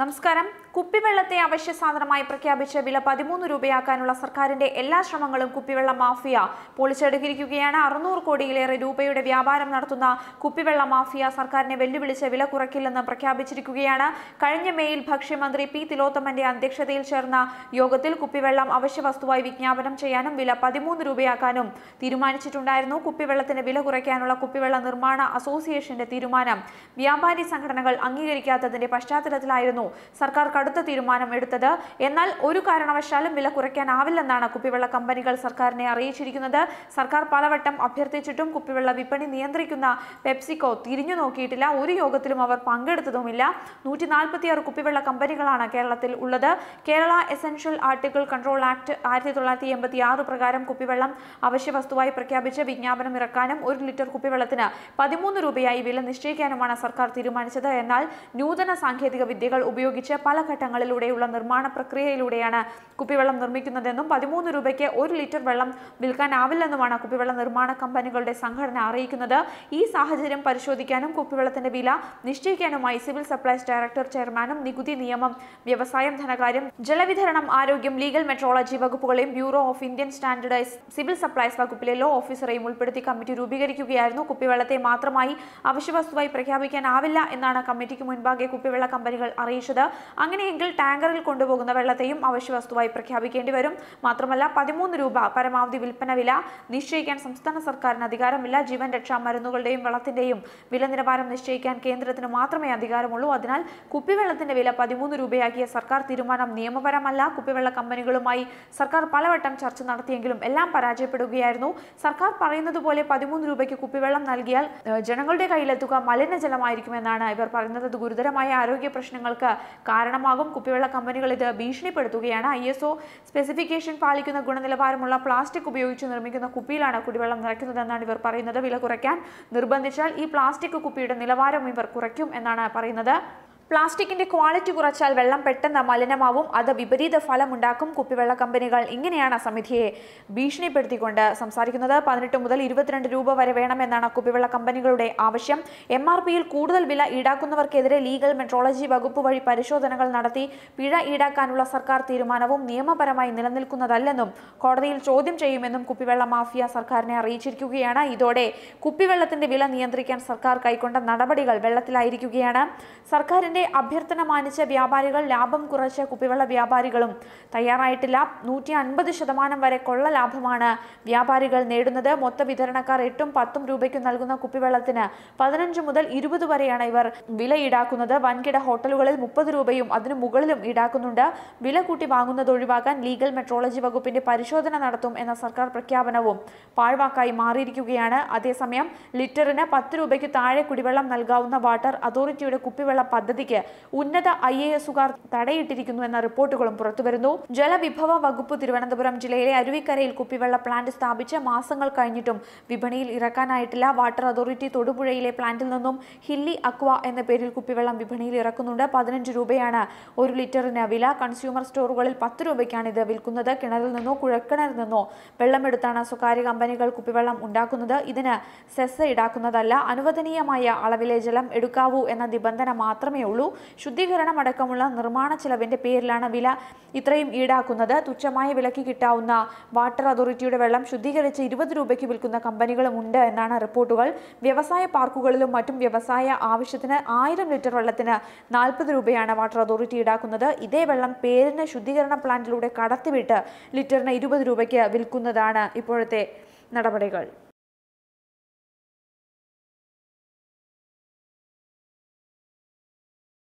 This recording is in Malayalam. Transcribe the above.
നമസ്കാരം. കുപ്പിവെള്ളത്തെ അവശ്യ സാധനമായി പ്രഖ്യാപിച്ച് വില പതിമൂന്ന് രൂപയാക്കാനുള്ള സർക്കാരിന്റെ എല്ലാ ശ്രമങ്ങളും കുപ്പിവെള്ള മാഫിയ. പൊളിച്ചെടുത്തിരിക്കുകയാണ്. അറുന്നൂറ് കോടിയിലേറെ രൂപയുടെ വ്യാപാരം നടത്തുന്ന കുപ്പിവെള്ള മാഫിയ സർക്കാരിനെ വെല്ലുവിളിച്ച് വില കുറയ്ക്കില്ലെന്ന് പ്രഖ്യാപിച്ചിരിക്കുകയാണ്. കഴിഞ്ഞ മേയിൽ ഭക്ഷ്യമന്ത്രി പി. തിലോത്തമന്റെ അധ്യക്ഷതയിൽ ചേർന്ന യോഗത്തിൽ കുപ്പിവെള്ളം അവശ്യ വസ്തുവായി വിജ്ഞാപനം ചെയ്യാനും വില പതിമൂന്ന് രൂപയാക്കാനും തീരുമാനിച്ചിട്ടുണ്ടായിരുന്നു. കുപ്പിവെള്ളത്തിന് വില കുറയ്ക്കാനുള്ള കുപ്പിവെള്ള നിർമ്മാണ അസോസിയേഷന്റെ തീരുമാനം. വ്യാപാരി സംഘടനകൾ അംഗീകരിക്കാത്തതിന്റെ പശ്ചാത്തലത്തിലായിരുന്നു സർക്കാർ കടുത്ത തീരുമാനം എടുത്തത്. എന്നാൽ ഒരു കാരണവശാലും വില കുറയ്ക്കാനാവില്ലെന്നാണ് കുപ്പിവെള്ള കമ്പനികൾ സർക്കാരിനെ അറിയിച്ചിരിക്കുന്നത്. സർക്കാർ പലവട്ടം അഭ്യർത്ഥിച്ചിട്ടും കുപ്പിവെള്ള വിപണി നിയന്ത്രിക്കുന്ന പെപ്സിക്കോ തിരിഞ്ഞു നോക്കിയിട്ടില്ല. ഒരു യോഗത്തിലും അവർ പങ്കെടുത്തതുമില്ല. നൂറ്റി നാൽപ്പത്തിയാറ് കുപ്പിവെള്ള കമ്പനികളാണ് കേരളത്തിൽ ഉള്ളത്. Kerala essential article control act ആയിരത്തി തൊള്ളായിരത്തി എൺപത്തി ആറ് പ്രകാരം കുപ്പിവെള്ളം അവശ്യ വസ്തുവായി പ്രഖ്യാപിച്ച് വിജ്ഞാപനം ഇറക്കാനും ഒരു ലിറ്റർ കുപ്പിവെള്ളത്തിന് പതിമൂന്ന് രൂപയായി വില നിശ്ചയിക്കാനുമാണ് സർക്കാർ തീരുമാനിച്ചത്. എന്നാൽ നൂതന സാങ്കേതിക വിദ്യകൾ ഉപയോഗിച്ച് പല ഘട്ടങ്ങളിലൂടെയുള്ള നിർമ്മാണ പ്രക്രിയയിലൂടെയാണ് കുപ്പിവെള്ളം നിർമ്മിക്കുന്നതെന്നും പതിമൂന്ന് രൂപയ്ക്ക് ഒരു ലിറ്റർ വെള്ളം വിൽക്കാനാവില്ലെന്നുമാണ് കുപ്പിവെള്ള നിർമ്മാണ കമ്പനികളുടെ സംഘടന അറിയിക്കുന്നത്. ഈ സാഹചര്യം പരിശോധിക്കാനും കുപ്പിവെള്ളത്തിന്റെ വില നിശ്ചയിക്കാനുമായി സിവിൽ സപ്ലൈസ് ഡയറക്ടർ ചെയർമാനും നികുതി നിയമം വ്യവസായം ധനകാര്യം ജലവിതരണം ആരോഗ്യം legal metrology വകുപ്പുകളെയും bureau of Indian standardise civil supplies വകുപ്പിലെ ലോ ഓഫീസറെയും ഉൾപ്പെടുത്തി കമ്മിറ്റി രൂപീകരിക്കുകയായിരുന്നു. കുപ്പിവെള്ളത്തെ മാത്രമായി അവശ്യവസ്തുവായി പ്രഖ്യാപിക്കാനാവില്ല എന്നാണ് കമ്മിറ്റിക്ക് മുൻപാകെ കുപ്പിവെള്ള കമ്പനികൾ അറിയിച്ചത്. അങ്ങനെയെങ്കിൽ ടാങ്കറിൽ കൊണ്ടുപോകുന്ന വെള്ളത്തെയും അവശ്യവസ്തുവായി പ്രഖ്യാപിക്കേണ്ടി വരും. മാത്രമല്ല പതിമൂന്ന് രൂപ പരമാവധി വിൽപ്പന വില. നിശ്ചയിക്കാൻ സംസ്ഥാന സർക്കാരിന് അധികാരമില്ല. ജീവൻ രക്ഷാ മരുന്നുകളുടെയും വെള്ളത്തിന്റെയും വില നിലവാരം നിശ്ചയിക്കാൻ കേന്ദ്രത്തിന് മാത്രമേ അധികാരമുള്ളൂ. അതിനാൽ കുപ്പിവെള്ളത്തിന്റെ വില പതിമൂന്ന് രൂപയാക്കിയ സർക്കാർ തീരുമാനം നിയമപരമല്ല. കുപ്പിവെള്ള കമ്പനികളുമായി സർക്കാർ പലവട്ടം ചർച്ച നടത്തിയെങ്കിലും എല്ലാം പരാജയപ്പെടുകയായിരുന്നു. സർക്കാർ പറയുന്നത് പോലെ പതിമൂന്ന് രൂപയ്ക്ക് കുപ്പിവെള്ളം നൽകിയാൽ ജനങ്ങളുടെ കയ്യിലെത്തുക മലിനജലമായിരിക്കുമെന്നാണ് ഇവർ പറയുന്നത്. ഗുരുതരമായ ആരോഗ്യ പ്രശ്നങ്ങൾക്ക് കാരണമാകും. കുപ്പിവെള്ള കമ്പനികൾ ഇത് ഭീഷണിപ്പെടുത്തുകയാണ്. ഐ എസ് ഒ സ്പെസിഫിക്കേഷൻ പാലിക്കുന്ന ഗുണനിലവാരമുള്ള പ്ലാസ്റ്റിക് ഉപയോഗിച്ച് നിർമ്മിക്കുന്ന കുപ്പിയിലാണ് കുടിവെള്ളം നിറയ്ക്കുന്നതെന്നാണ് ഇവർ പറയുന്നത്. വില കുറയ്ക്കാൻ നിർബന്ധിച്ചാൽ ഈ പ്ലാസ്റ്റിക് കുപ്പിയുടെ നിലവാരം ഇവർ കുറയ്ക്കും എന്നാണ് പറയുന്നത്. പ്ലാസ്റ്റിക്കിന്റെ ക്വാളിറ്റി കുറച്ചാൽ വെള്ളം പെട്ടെന്ന് മലിനമാവും. അത് വിപരീത ഫലമുണ്ടാക്കും. കുപ്പിവെള്ള കമ്പനികൾ ഇങ്ങനെയാണ് സമിതിയെ ഭീഷണിപ്പെടുത്തിക്കൊണ്ട് സംസാരിക്കുന്നത്. പതിനെട്ട് മുതൽ ഇരുപത്തിരണ്ട് രൂപ വരെ വേണമെന്നാണ് കുപ്പിവെള്ള കമ്പനികളുടെ ആവശ്യം. എം ആർ പിയിൽ കൂടുതൽ വില ഈടാക്കുന്നവർക്കെതിരെ ലീഗൽ മെട്രോളജി വകുപ്പ് വഴി പരിശോധനകൾ നടത്തി പിഴ ഈടാക്കാനുള്ള സർക്കാർ തീരുമാനവും നിയമപരമായി നിലനിൽക്കുന്നതല്ലെന്നും കോടതിയിൽ ചോദ്യം ചെയ്യുമെന്നും കുപ്പിവെള്ള മാഫിയ സർക്കാരിനെ അറിയിച്ചിരിക്കുകയാണ്. ഇതോടെ കുപ്പിവെള്ളത്തിന്റെ വില നിയന്ത്രിക്കാൻ സർക്കാർ കൈക്കൊണ്ട നടപടികൾ വെള്ളത്തിലായിരിക്കുകയാണ്. സർക്കാരിന്റെ അഭ്യർത്ഥന മാനിച്ച വ്യാപാരികൾ ലാഭം കുറച്ച കുപ്പിവെള്ള വ്യാപാരികളും തയ്യാറായിട്ടില്ല. നൂറ്റി അൻപത് ശതമാനം വരെ കൊള്ള ലാഭമാണ് വ്യാപാരികൾ നേടുന്നത്. മൊത്ത വിതരണക്കാർ എട്ടും പത്തും രൂപയ്ക്ക് നൽകുന്ന കുപ്പിവെള്ളത്തിന് പതിനഞ്ച് മുതൽ ഇരുപത് വരെയാണ് ഇവർ വില ഈടാക്കുന്നത്. വൻകിട ഹോട്ടലുകളിൽ മുപ്പത് രൂപയും അതിനു മുകളിലും ഈടാക്കുന്നുണ്ട്. വില കൂട്ടി വാങ്ങുന്നത് ഒഴിവാക്കാൻ ലീഗൽ മെട്രോളജി വകുപ്പിന്റെ പരിശോധന നടത്തും എന്ന സർക്കാർ പ്രഖ്യാപനവും പാഴ്വാക്കായി മാറിയിരിക്കുകയാണ്. അതേസമയം ലിറ്ററിന് പത്ത് രൂപയ്ക്ക് താഴെ കുടിവെള്ളം നൽകാവുന്ന വാട്ടർ അതോറിറ്റിയുടെ കുപ്പിവെള്ള പദ്ധതിക്ക് ഉന്നത ഐ എ എസുകാർ തടയിട്ടിരിക്കുന്നു എന്ന റിപ്പോർട്ടുകളും പുറത്തുവരുന്നു ജലവിഭവ വകുപ്പ് തിരുവനന്തപുരം ജില്ലയിലെ അരുവിക്കരയിൽ കുപ്പിവെള്ള പ്ലാന്റ് സ്ഥാപിച്ച് മാസങ്ങൾ കഴിഞ്ഞിട്ടും വിപണിയിൽ ഇറക്കാനായിട്ടില്ല. വാട്ടർ അതോറിറ്റി തൊടുപുഴയിലെ പ്ലാന്റിൽ നിന്നും ഹില്ലി അക്വ എന്ന പേരിൽ കുപ്പിവെള്ളം വിപണിയിൽ ഇറക്കുന്നുണ്ട്. പതിനഞ്ച് രൂപയാണ് ഒരു ലിറ്ററിന് വില. കൺസ്യൂമർ സ്റ്റോറുകളിൽ പത്ത് രൂപയ്ക്കാണ് ഇത് വിൽക്കുന്നത്. കിണറിൽ നിന്നോ കുഴക്കിണറിൽ നിന്നോ വെള്ളമെടുത്താണ് സ്വകാര്യ കമ്പനികൾ കുപ്പിവെള്ളം ഉണ്ടാക്കുന്നത്. ഇതിന് സെസ് ഈടാക്കുന്നതല്ല അനുവദനീയമായ അളവിലെ ജലം എടുക്കാവൂ എന്ന നിബന്ധന മാത്രമേ ഉള്ളൂ. ശുദ്ധീകരണം അടക്കമുള്ള നിർമ്മാണ ചെലവിന്റെ പേരിലാണ് വില ഇത്രയും ഈടാക്കുന്നത്. തുച്ഛമായ വിലക്ക് കിട്ടാവുന്ന വാട്ടർ അതോറിറ്റിയുടെ വെള്ളം ശുദ്ധീകരിച്ച് ഇരുപത് രൂപയ്ക്ക് വിൽക്കുന്ന കമ്പനികളും ഉണ്ട് എന്നാണ് റിപ്പോർട്ടുകൾ. വ്യവസായ പാർക്കുകളിലും മറ്റും വ്യവസായ ആവശ്യത്തിന് ആയിരം ലിറ്റർ വെള്ളത്തിന് നാൽപ്പത് രൂപയാണ് വാട്ടർ അതോറിറ്റി ഈടാക്കുന്നത്. ഇതേ വെള്ളം പേരിന് ശുദ്ധീകരണ പ്ലാന്റിലൂടെ കടത്തിവിട്ട് ലിറ്ററിന് ഇരുപത് രൂപയ്ക്ക് വിൽക്കുന്നതാണ് ഇപ്പോഴത്തെ നടപടികൾ.